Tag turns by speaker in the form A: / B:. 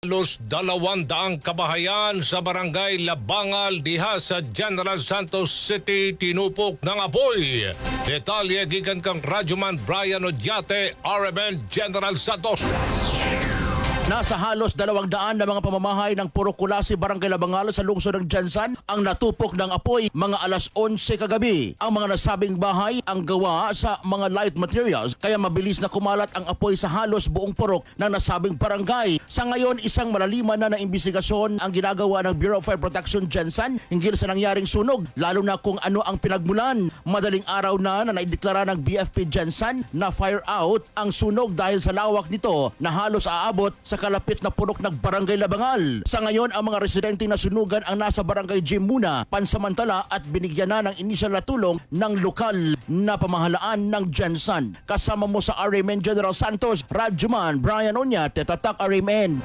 A: Halos dalawang daang kabahayan sa barangay Labangal diha sa General Santos City tinupok ng apoy. Detalye gikan kang Radyoman Brian Odyate, RMN General Santos.
B: Nasa halos dalawang daan na mga pamamahay ng Puro Kulasi, Barangay Labangal sa lungsod ng Jansan ang natupok ng apoy mga alas 11 kagabi. Ang mga nasabing bahay ang gawa sa mga light materials kaya mabilis na kumalat ang apoy sa halos buong purok ng nasabing barangay. Sa ngayon, isang malaliman na na imbestigasyon ang ginagawa ng Bureau of Fire Protection Jansan hinggil sa nangyaring sunog, lalo na kung ano ang pinagmulan. Madaling araw na na naideklara ng BFP Jansan na fire out ang sunog dahil sa lawak nito na halos aabot sa kalapit na purok ng Barangay Labangal. Sa ngayon, ang mga residente na sunugan ang nasa Barangay Gym muna, pansamantala at binigyan na ng inisyal na tulong ng lokal na pamahalaan ng Jansan. Kasama mo sa RMN General Santos, Radjuman, Brian Onya, Tetatak RMN.